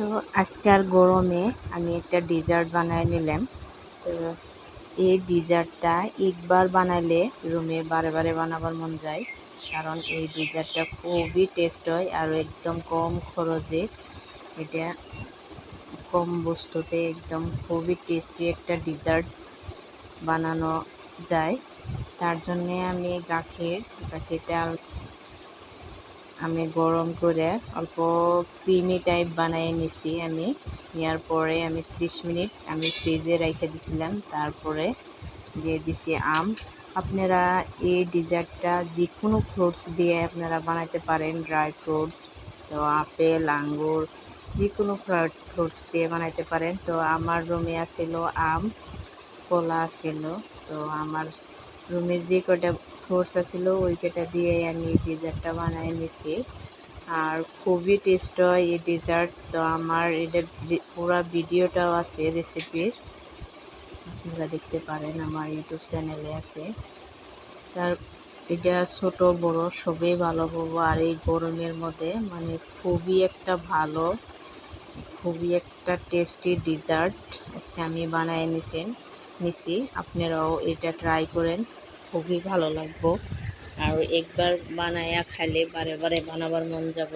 তো আজকাল গরমে আমি একটা ডিজার্ট বানায় নিলাম। তো এই ডিজার্টটা একবার বানাইলে রুমে বারে বারে বানাবার মন যায়, কারণ এই ডিজার্টটা খুবই টেস্ট হয় আর একদম কম খরচে। এটা কম বস্তুতে একদম খুবই টেস্টি একটা ডিজার্ট বানানো যায়। তার জন্যে আমি গাখির, গাখিরটা আমি গরম করে অল্প ক্রিমি টাইপ বানিয়ে নিছি আমি। নেওয়ার পরে আমি ত্রিশ মিনিট আমি ফ্রিজে রেখে দিছিলাম। তারপরে দিয়ে দিছি আম। আপনারা এই ডিজার্টটা যে কোনো ফ্রুটস দিয়ে আপনারা বানাতে পারেন, ড্রাই ফ্রুটস, তো আপেল, আঙ্গুর যে কোনো ফ্রুটস দিয়ে বানাইতে পারেন। তো আমার রুমে আসিল আম, কলা আসিল তো আমার রুমে যে কটা ফ্রুটস আছিল ওই কটা দিয়ে আমি ডেজার্টটা বানিয়ে নিছি। আর খুবই টেস্ট হয় এই ডেজার্ট তো আমার এটা পুরো ভিডিওটাও আছে রেসিপির আপনারা দেখতে পারেন, আমার ইউটিউব চ্যানেলে আছে। তার, এটা ছোট, বড়, সবই ভালো পাবো। আর এই গরমের মধ্যে মানে খুবই একটা ভালো, খুবই একটা টেস্টি ডিজার্ট আজকে আমি বানায় নিছেন নিছি, আপনারাও এটা ট্রাই করেন, খুবই ভালো লাগবো। আর একবার বানাইয়া খাইলে বারে বারে বানাবার মন যাব।